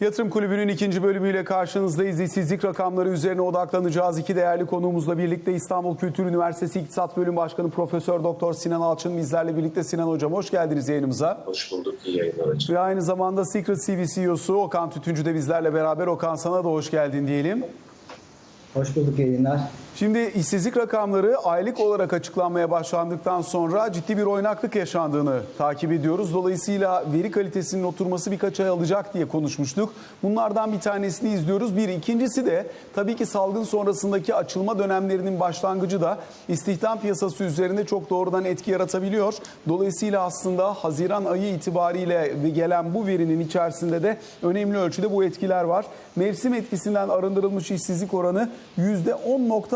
Yatırım Kulübü'nün ikinci bölümüyle karşınızdayız. İşsizlik rakamları üzerine odaklanacağız. İki değerli konuğumuzla birlikte İstanbul Kültür Üniversitesi İktisat Bölüm Başkanı Profesör Doktor Sinan Alçın bizlerle birlikte. Sinan Hocam hoş geldiniz yayınımıza. Hoş bulduk. İyi yayınlar hocam. Ve aynı zamanda Secret CV CEO'su Okan Tütüncü de bizlerle beraber. Okan sana da hoş geldin diyelim. Hoş bulduk yayınlar. Şimdi işsizlik rakamları aylık olarak açıklanmaya başlandıktan sonra ciddi bir oynaklık yaşandığını takip ediyoruz. Dolayısıyla veri kalitesinin oturması birkaç ay alacak diye konuşmuştuk. Bunlardan bir tanesini izliyoruz. Bir ikincisi de tabii ki salgın sonrasındaki açılma dönemlerinin başlangıcı da istihdam piyasası üzerinde çok doğrudan etki yaratabiliyor. Dolayısıyla aslında Haziran ayı itibariyle gelen bu verinin içerisinde de önemli ölçüde bu etkiler var. Mevsim etkisinden arındırılmış işsizlik oranı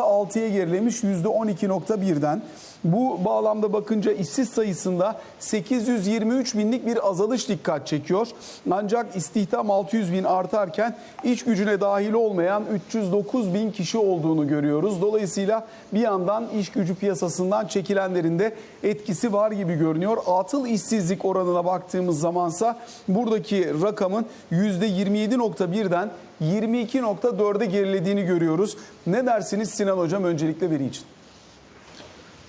%10.6'ya gerilemiş %12.1'den. Bu bağlamda bakınca işsiz sayısında 823 binlik bir azalış dikkat çekiyor. Ancak istihdam 600 bin artarken iç gücüne dahil olmayan 309 bin kişi olduğunu görüyoruz. Dolayısıyla bir yandan iş gücü piyasasından çekilenlerin de etkisi var gibi görünüyor. Atıl işsizlik oranına baktığımız zamansa buradaki rakamın %27.1'den 22.4'e gerilediğini görüyoruz. Ne dersiniz Sinan Hocam öncelikle veri için?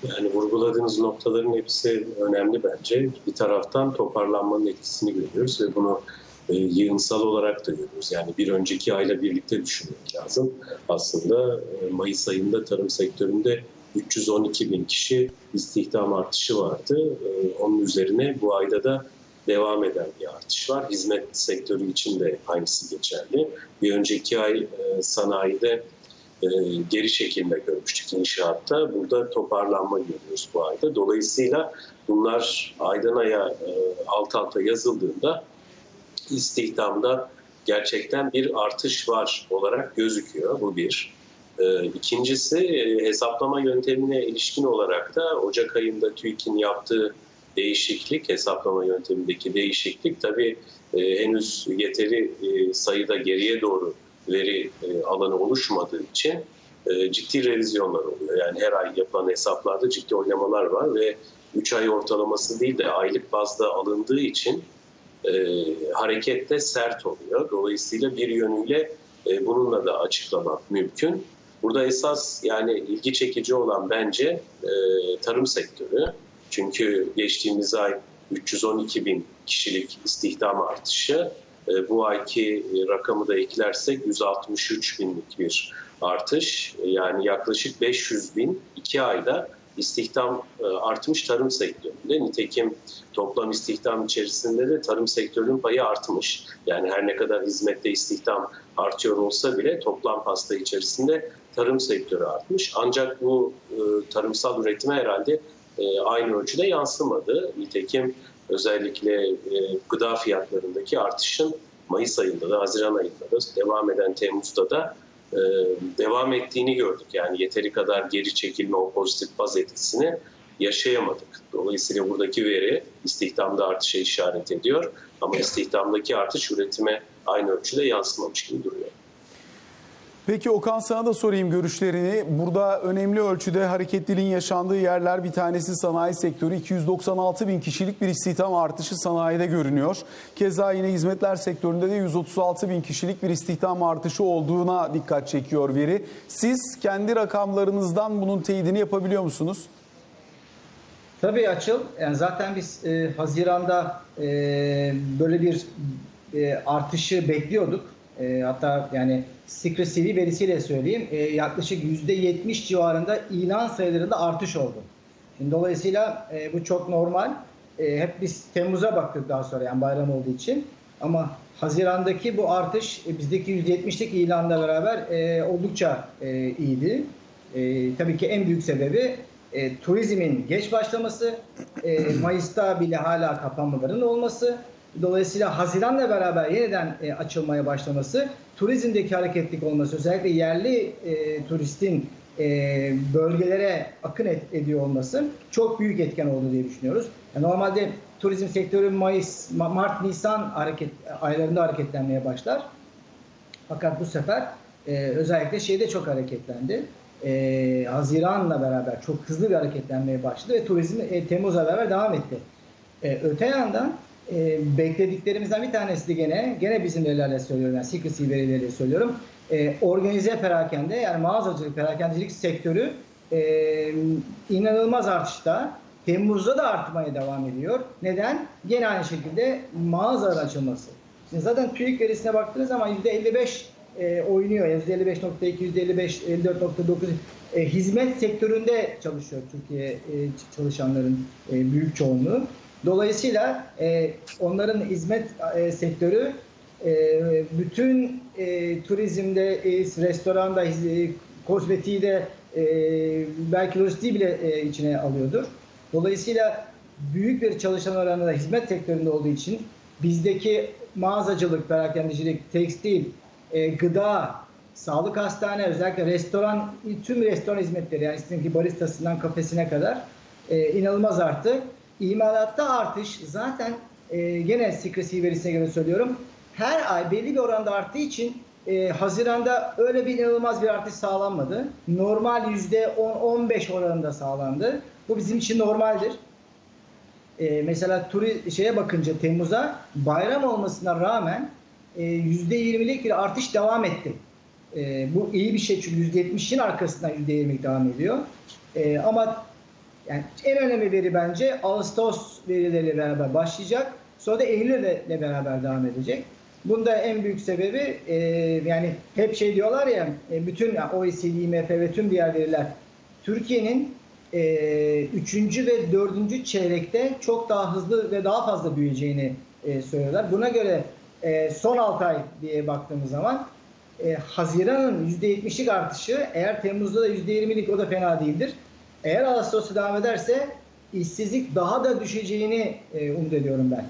Yani vurguladığınız noktaların hepsi önemli bence. Bir taraftan toparlanmanın etkisini görüyoruz ve bunu e, yığınsal olarak da görüyoruz. Yani bir önceki ayla birlikte düşünmek lazım. Aslında e, Mayıs ayında tarım sektöründe 312 bin kişi istihdam artışı vardı. E, onun üzerine bu ayda da devam eden bir artış var. Hizmet sektörü için de aynısı geçerli. Bir önceki ay e, sanayide geri çekilme görmüştük inşaatta. Burada toparlanma görüyoruz bu ayda. Dolayısıyla bunlar aydan aya e, alt alta yazıldığında istihdamda gerçekten bir artış var olarak gözüküyor. Bu bir. E, İkincisi e, hesaplama yöntemine ilişkin olarak da Ocak ayında TÜİK'in yaptığı değişiklik, hesaplama yöntemindeki değişiklik tabii e, henüz yeteri e, sayıda geriye doğru veri e, alanı oluşmadığı için e, ciddi revizyonlar oluyor. Yani her ay yapılan hesaplarda ciddi oynamalar var ve 3 ay ortalaması değil de aylık bazda alındığı için e, hareket de sert oluyor. Dolayısıyla bir yönüyle e, bununla da açıklamak mümkün. Burada esas yani ilgi çekici olan bence tarım sektörü. Çünkü geçtiğimiz ay 312 bin kişilik istihdam artışı. E, bu ayki rakamı da eklersek 163 binlik bir artış. Yani yaklaşık 500 bin iki ayda istihdam e, artmış tarım sektöründe. Nitekim toplam istihdam içerisinde de tarım sektörünün payı artmış. Yani her ne kadar hizmette istihdam artıyor olsa bile toplam pasta içerisinde tarım sektörü artmış. Ancak bu e, tarımsal üretime herhalde e, aynı ölçüde yansımadı. Nitekim özellikle gıda fiyatlarındaki artışın Mayıs ayında da Haziran ayında da devam eden Temmuz'da da e, devam ettiğini gördük. Yani yeteri kadar geri çekilme o pozitif baz etkisini yaşayamadık. Dolayısıyla buradaki veri istihdamda artışa işaret ediyor. Ama istihdamdaki artış üretime aynı ölçüde yansımamış gibi duruyor. Peki Okan sana da sorayım görüşlerini. Burada önemli ölçüde hareketliliğin yaşandığı yerler bir tanesi sanayi sektörü. 296 bin kişilik bir istihdam artışı sanayide görünüyor. Keza yine hizmetler sektöründe de 136 bin kişilik bir istihdam artışı olduğuna dikkat çekiyor veri. Siz kendi rakamlarınızdan bunun teyidini yapabiliyor musunuz? Tabii Açıl. Yani zaten biz e, Haziran'da e, böyle bir e, artışı bekliyorduk. E, hatta yani Secret CV verisiyle söyleyeyim e, yaklaşık %70 civarında ilan sayılarında artış oldu. Şimdi dolayısıyla e, bu çok normal. E, hep biz Temmuz'a baktık daha sonra yani bayram olduğu için. Ama Haziran'daki bu artış e, bizdeki %70'lik ilanla beraber e, oldukça e, iyiydi. E, tabii ki en büyük sebebi e, turizmin geç başlaması, e, Mayıs'ta bile hala kapanmaların olması, dolayısıyla Haziran'la beraber yeniden e, açılmaya başlaması, turizmdeki hareketlik olması, özellikle yerli e, turistin e, bölgelere akın ediyor olması çok büyük etken oldu diye düşünüyoruz. Normalde turizm sektörü Mayıs, Mart, Nisan hareket aylarında hareketlenmeye başlar. Fakat bu sefer özellikle şeyde çok hareketlendi e, Haziran'la beraber çok hızlı bir hareketlenmeye başladı ve turizm e, Temmuz'la beraber devam etti. Öte yandan e, beklediklerimizden bir tanesi de gene, gene bizim verilerle söylüyorum, yani secrecy verileriyle söylüyorum. E, organize perakende yani mağazacılık, perakendecilik sektörü e, inanılmaz artışta. Temmuz'da da artmaya devam ediyor. Neden? Gene aynı şekilde mağazaların açılması. Şimdi zaten TÜİK verisine baktığınız zaman %55 e, oynuyor. %55.2, %55, 54.9 e, hizmet sektöründe çalışıyor Türkiye e, çalışanların e, büyük çoğunluğu. Dolayısıyla e, onların hizmet e, sektörü e, bütün e, turizmde, e, restoranda, e, kozmetiği de e, belki lojistiği bile e, içine alıyordur. Dolayısıyla büyük bir çalışan oranı hizmet sektöründe olduğu için bizdeki mağazacılık, perakendecilik, tekstil, e, gıda, sağlık hastane, özellikle restoran, tüm restoran hizmetleri yani sizin ki baristasından kafesine kadar e, inanılmaz arttı. İmalatta artış zaten e, gene secrecy verisine göre söylüyorum. Her ay belli bir oranda arttığı için e, Haziran'da öyle bir inanılmaz bir artış sağlanmadı. Normal %10-15 oranında sağlandı. Bu bizim için normaldir. E, mesela turi şeye bakınca Temmuz'a bayram olmasına rağmen e, %20'lik bir artış devam etti. E, bu iyi bir şey çünkü %70'in arkasından %20'lik devam ediyor. E, ama yani en önemli veri bence Ağustos verileriyle beraber başlayacak. Sonra da Eylül ile beraber devam edecek. Bunda en büyük sebebi e, yani hep şey diyorlar ya e, bütün OECD, IMF ve tüm diğer veriler Türkiye'nin e, üçüncü ve dördüncü çeyrekte çok daha hızlı ve daha fazla büyüyeceğini e, söylüyorlar. Buna göre e, son 6 ay diye baktığımız zaman e, Haziran'ın %70'lik artışı eğer Temmuz'da da %20'lik o da fena değildir. Eğer Ağustos'ta devam ederse işsizlik daha da düşeceğini e, umut ediyorum ben.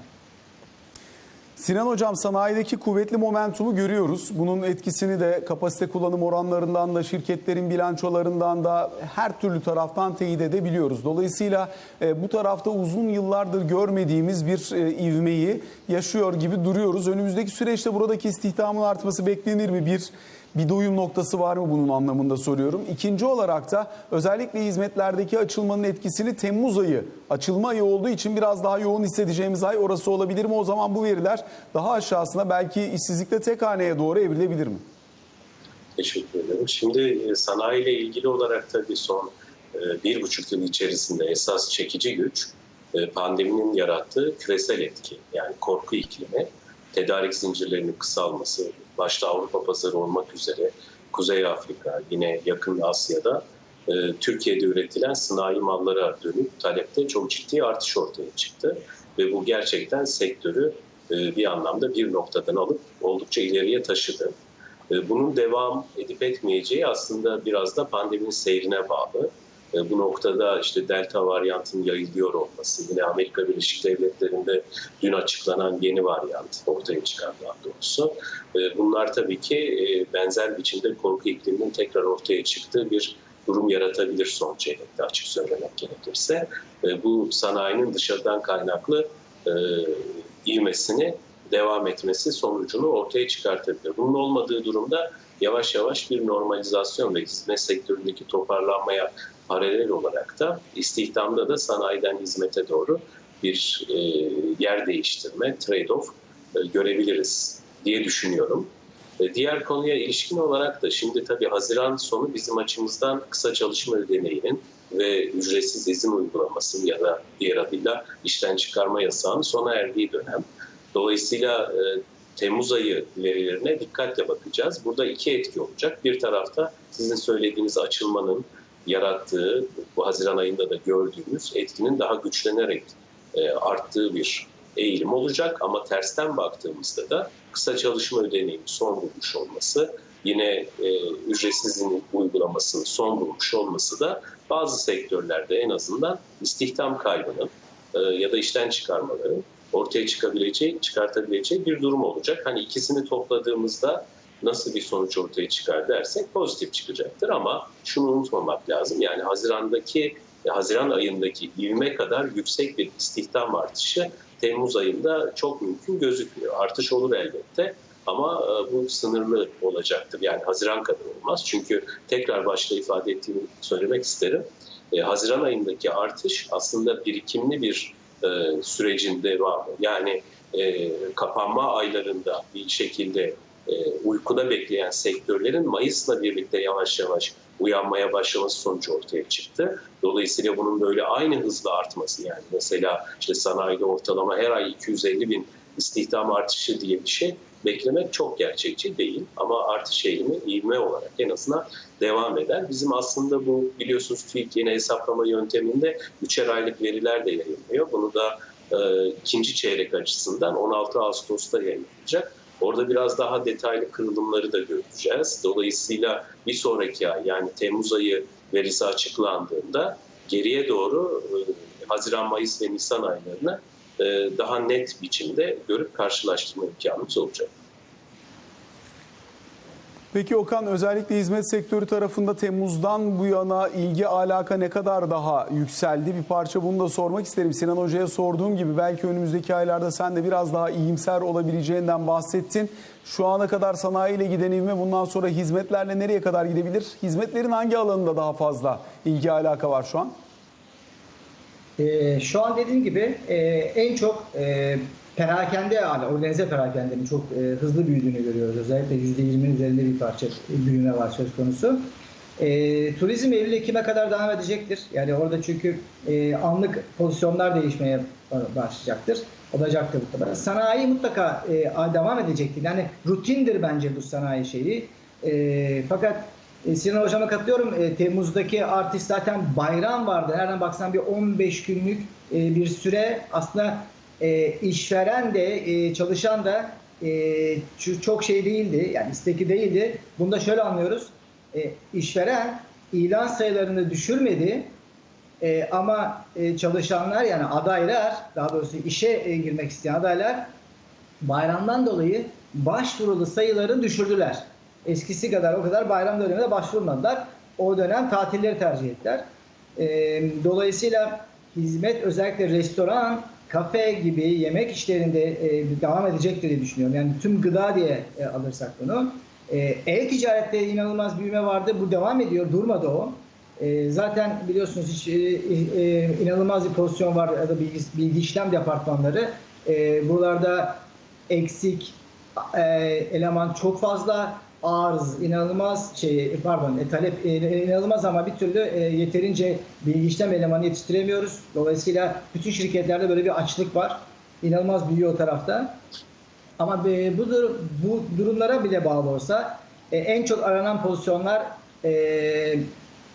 Sinan Hocam sanayideki kuvvetli momentumu görüyoruz. Bunun etkisini de kapasite kullanım oranlarından da şirketlerin bilançolarından da her türlü taraftan teyit edebiliyoruz. Dolayısıyla e, bu tarafta uzun yıllardır görmediğimiz bir e, ivmeyi yaşıyor gibi duruyoruz. Önümüzdeki süreçte buradaki istihdamın artması beklenir mi? Bir bir doyum noktası var mı bunun anlamında soruyorum. İkinci olarak da özellikle hizmetlerdeki açılmanın etkisini Temmuz ayı açılma ayı olduğu için biraz daha yoğun hissedeceğimiz ay orası olabilir mi? O zaman bu veriler daha aşağısına belki işsizlikte tek haneye doğru evrilebilir mi? Teşekkür ederim. Şimdi e, sanayi ile ilgili olarak tabii son e, bir buçuk yıl içerisinde esas çekici güç e, pandeminin yarattığı küresel etki. Yani korku iklimi, tedarik zincirlerinin kısalması, başta Avrupa pazarı olmak üzere Kuzey Afrika, yine yakın Asya'da e, Türkiye'de üretilen sanayi mallara dönük talepte çok ciddi artış ortaya çıktı. Ve bu gerçekten sektörü e, bir anlamda bir noktadan alıp oldukça ileriye taşıdı. E, bunun devam edip etmeyeceği aslında biraz da pandeminin seyrine bağlı. E, bu noktada işte delta varyantının yayılıyor olması, yine Amerika Birleşik Devletleri'nde dün açıklanan yeni varyant ortaya çıkan daha doğrusu. E, bunlar tabii ki e, benzer biçimde korku ikliminin tekrar ortaya çıktığı bir durum yaratabilir son çeyrekte açık söylemek gerekirse. Bu sanayinin dışarıdan kaynaklı ivmesini devam etmesi sonucunu ortaya çıkartabilir. Bunun olmadığı durumda yavaş yavaş bir normalizasyon ve hizmet sektöründeki toparlanmaya paralel olarak da istihdamda da sanayiden hizmete doğru bir e, yer değiştirme, trade-off e, görebiliriz diye düşünüyorum. E, diğer konuya ilişkin olarak da şimdi tabii Haziran sonu bizim açımızdan kısa çalışma ödeneğinin ve ücretsiz izin uygulamasının ya da diğer adıyla işten çıkarma yasağının sona erdiği dönem. Dolayısıyla e, Temmuz ayı verilerine dikkatle bakacağız. Burada iki etki olacak. Bir tarafta sizin söylediğiniz açılmanın yarattığı, bu Haziran ayında da gördüğümüz etkinin daha güçlenerek e, arttığı bir eğilim olacak. Ama tersten baktığımızda da kısa çalışma ödeneğinin son bulmuş olması, yine e, ücretsiz izin uygulamasının son bulmuş olması da bazı sektörlerde en azından istihdam kaybının e, ya da işten çıkarmaların ortaya çıkabileceği, çıkartabileceği bir durum olacak. Hani ikisini topladığımızda nasıl bir sonuç ortaya çıkar dersek pozitif çıkacaktır ama şunu unutmamak lazım. Yani Haziran'daki Haziran ayındaki ivme kadar yüksek bir istihdam artışı Temmuz ayında çok mümkün gözükmüyor. Artış olur elbette ama e, bu sınırlı olacaktır. Yani Haziran kadar olmaz. Çünkü tekrar başta ifade ettiğimi söylemek isterim. E, Haziran ayındaki artış aslında birikimli bir e, sürecin devamı. Yani e, kapanma aylarında bir şekilde e, uykuda bekleyen sektörlerin Mayıs'la birlikte yavaş yavaş uyanmaya başlaması sonucu ortaya çıktı. Dolayısıyla bunun böyle aynı hızla artması yani mesela işte sanayide ortalama her ay 250 bin istihdam artışı diye bir şey beklemek çok gerçekçi değil. Ama artış eğilimi ivme olarak en azından devam eder. Bizim aslında bu biliyorsunuz TÜİK yeni hesaplama yönteminde üçer aylık veriler de yayınlıyor. Bunu da e, ikinci çeyrek açısından 16 Ağustos'ta yayınlanacak. Orada biraz daha detaylı kırılımları da göreceğiz. Dolayısıyla bir sonraki ay yani Temmuz ayı verisi açıklandığında geriye doğru e, Haziran, Mayıs ve Nisan aylarını e, daha net biçimde görüp karşılaştırma imkanımız olacak. Peki Okan özellikle hizmet sektörü tarafında Temmuz'dan bu yana ilgi alaka ne kadar daha yükseldi? Bir parça bunu da sormak isterim. Sinan Hoca'ya sorduğum gibi belki önümüzdeki aylarda sen de biraz daha iyimser olabileceğinden bahsettin. Şu ana kadar sanayiyle giden ivme bundan sonra hizmetlerle nereye kadar gidebilir? Hizmetlerin hangi alanında daha fazla ilgi alaka var şu an? Ee, şu an dediğim gibi e, en çok e, perakende yani organize perakendenin çok e, hızlı büyüdüğünü görüyoruz. Özellikle %20'nin üzerinde bir parça büyüme var söz konusu. E, turizm Eylül Ekim'e kadar devam edecektir. Yani orada çünkü e, anlık pozisyonlar değişmeye başlayacaktır. Olacaktır kadar. Sanayi mutlaka e, devam edecektir. Yani rutindir bence bu sanayi şeyi. E, fakat e, Sinan Hocam'a katılıyorum. E, Temmuz'daki artış zaten bayram vardı. Nereden baksan bir 15 günlük e, bir süre aslında e, işveren de çalışan da çok şey değildi. Yani isteki değildi. Bunu da şöyle anlıyoruz. E, işveren ilan sayılarını düşürmedi. Ama çalışanlar yani adaylar daha doğrusu işe girmek isteyen adaylar bayramdan dolayı başvurulu sayılarını düşürdüler. Eskisi kadar o kadar bayram döneminde başvurmadılar. O dönem tatilleri tercih ettiler. E, dolayısıyla hizmet özellikle restoran, kafe gibi yemek işlerinde e, devam edecektir diye düşünüyorum. Yani tüm gıda diye e, alırsak bunu. E, e-ticarette inanılmaz büyüme vardı. Bu devam ediyor. Durmadı o. E, zaten biliyorsunuz hiç e, e, inanılmaz bir pozisyon var ya da bilgi, bilgi işlem departmanları. E, buralarda eksik e, eleman çok fazla arz inanılmaz şey pardon e, talep e, inanılmaz ama bir türlü e, yeterince bilgi işlem elemanı yetiştiremiyoruz. Dolayısıyla bütün şirketlerde böyle bir açlık var. İnanılmaz büyüyor o tarafta. Ama e, bu, bu durumlara bile bağlı olsa e, en çok aranan pozisyonlar e,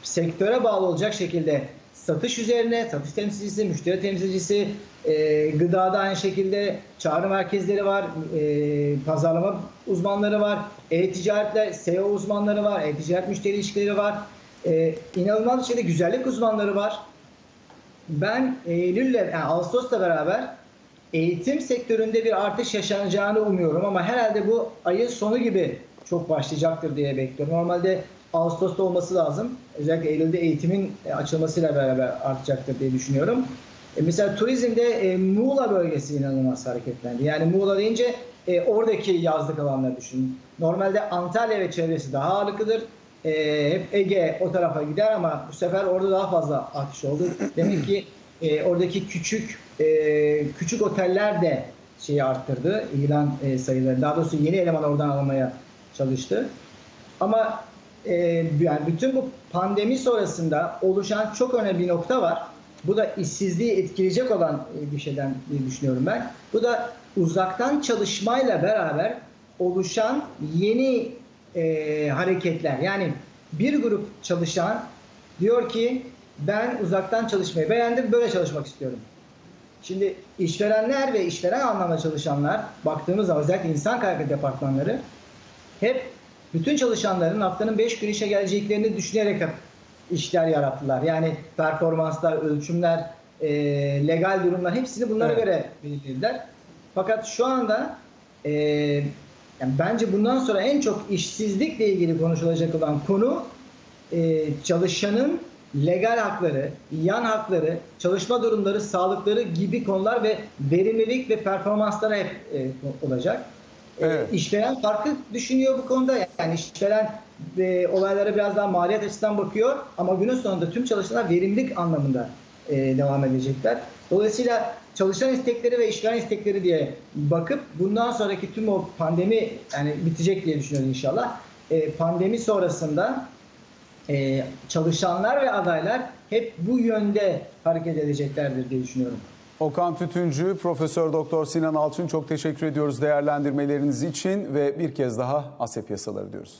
sektöre bağlı olacak şekilde satış üzerine, satış temsilcisi, müşteri temsilcisi, e, gıdada aynı şekilde çağrı merkezleri var, e, pazarlama uzmanları var, e-ticaretle SEO uzmanları var, e-ticaret müşteri ilişkileri var, e, inanılmaz bir şekilde güzellik uzmanları var. Ben Eylül'le, yani Ağustos'la beraber eğitim sektöründe bir artış yaşanacağını umuyorum ama herhalde bu ayın sonu gibi çok başlayacaktır diye bekliyorum. Normalde Ağustos'ta olması lazım. Özellikle Eylül'de eğitimin e, açılmasıyla beraber artacaktır diye düşünüyorum. E, mesela turizmde e, Muğla bölgesi inanılmaz hareketlendi. Yani Muğla deyince e, oradaki yazlık alanları düşünün. Normalde Antalya ve çevresi daha ağırlıklıdır. E, hep Ege o tarafa gider ama bu sefer orada daha fazla artış oldu. Demek ki e, oradaki küçük e, küçük oteller de şeyi arttırdı. ilan e, sayıları. Daha doğrusu yeni eleman oradan almaya çalıştı. Ama e, yani bütün bu pandemi sonrasında oluşan çok önemli bir nokta var. Bu da işsizliği etkileyecek olan e, bir şeyden düşünüyorum ben. Bu da uzaktan çalışmayla beraber oluşan yeni e, hareketler. Yani bir grup çalışan diyor ki ben uzaktan çalışmayı beğendim böyle çalışmak istiyorum. Şimdi işverenler ve işveren anlamda çalışanlar baktığımız zaman özellikle insan kaynağı departmanları hep bütün çalışanların haftanın 5 gün işe geleceklerini düşünerek işler yarattılar. Yani performanslar, ölçümler, e, legal durumlar hepsini bunlara Evet. göre belirlediler. Fakat şu anda e, yani bence bundan sonra en çok işsizlikle ilgili konuşulacak olan konu e, çalışanın legal hakları, yan hakları, çalışma durumları, sağlıkları gibi konular ve verimlilik ve performanslara hep e, olacak. E, Evet. işveren farklı düşünüyor bu konuda. Yani işveren e, olaylara biraz daha maliyet açısından bakıyor ama günün sonunda tüm çalışanlar verimlilik anlamında e, devam edecekler. Dolayısıyla çalışan istekleri ve işveren istekleri diye bakıp bundan sonraki tüm o pandemi yani bitecek diye düşünüyorum inşallah. E, pandemi sonrasında e, çalışanlar ve adaylar hep bu yönde hareket edeceklerdir diye düşünüyorum. Okan Tütüncü, Profesör Doktor Sinan Alçın çok teşekkür ediyoruz değerlendirmeleriniz için ve bir kez daha ASEP yasaları diyoruz.